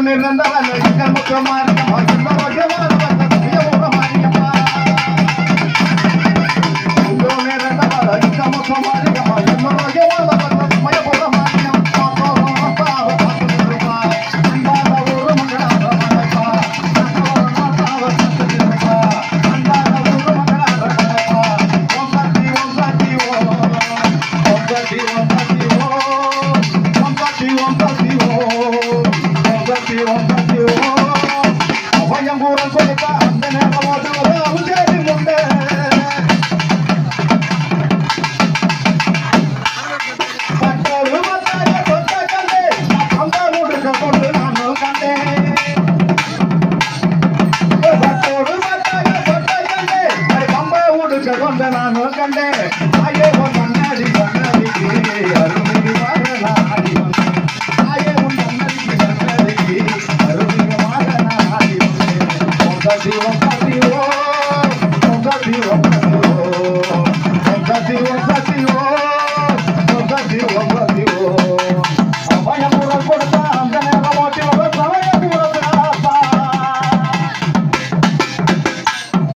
ஒன்று இருந்தால் முக்கியமாக இருக்கும் பயங்கூர சொலுக்க அந்த நேரம் தேடி முண்ட நானும் கண்டேன் Oka diwa, oka diwa, oka diwa, oka diwa.